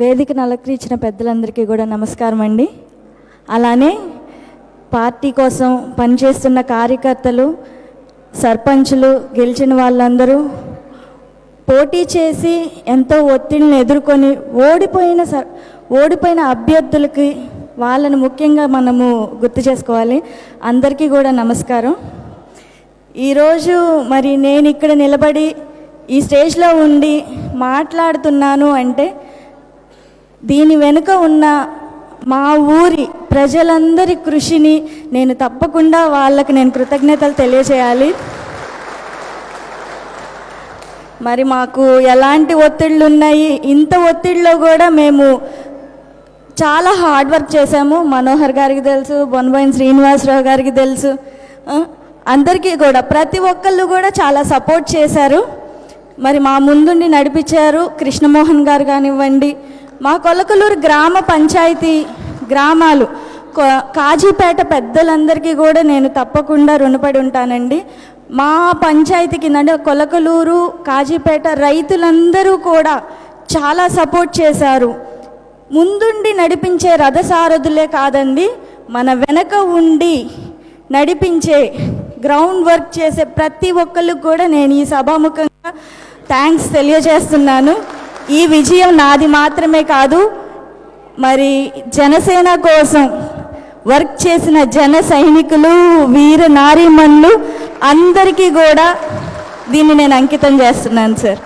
వేదికను అలంకరించిన పెద్దలందరికీ కూడా నమస్కారం అండి. అలానే పార్టీ కోసం పనిచేస్తున్న కార్యకర్తలు సర్పంచులు గెలిచిన వాళ్ళందరూ పోటీ చేసి ఎంతో ఒత్తిడిని ఎదుర్కొని ఓడిపోయిన సర్ ఓడిపోయిన అభ్యర్థులకి వాళ్ళని ముఖ్యంగా మనము గుర్తు చేసుకోవాలి. అందరికీ కూడా నమస్కారం. ఈరోజు మరి నేను ఇక్కడ నిలబడి ఈ స్టేజ్లో ఉండి మాట్లాడుతున్నాను అంటే దీని వెనుక ఉన్న మా ఊరి ప్రజలందరి కృషిని నేను తప్పకుండా వాళ్ళకి నేను కృతజ్ఞతలు తెలియజేయాలి. మరి మాకు ఎలాంటి ఒత్తిళ్ళు ఉన్నాయి? ఇంత ఒత్తిడిలో కూడా మేము చాలా హార్డ్ వర్క్ చేశాము. మనోహర్ గారికి తెలుసు బొన్బోయిన్ శ్రీనివాసరావు గారికి తెలుసు. అందరికీ కూడా ప్రతి ఒక్కళ్ళు కూడా చాలా సపోర్ట్ చేశారు. మరి మా ముందుండి నడిపించారు. కృష్ణమోహన్ గారు కానివ్వండి మా కొలకలూరు గ్రామ పంచాయతీ గ్రామాలు కాజీపేట పెద్దలందరికీ కూడా నేను తప్పకుండా రుణపడి ఉంటానండి. మా పంచాయతీకి అంటే కొలకలూరు కాజీపేట రైతులందరూ కూడా చాలా సపోర్ట్ చేశారు. ముందుండి నడిపించే రథసారథులే కాదండి మన వెనక ఉండి నడిపించే గ్రౌండ్ వర్క్ చేసే ప్రతి ఒక్కరికి కూడా నేను ఈ సభాముఖంగా థ్యాంక్స్ తెలియజేస్తున్నాను. ఈ విజయం నాది మాత్రమే కాదు మరి జనసేన కోసం వర్క్ చేసిన జన సైనికులు వీర నారీమణులు అందరికీ కూడా దీన్ని నేను అంకితం చేస్తున్నాను సార్.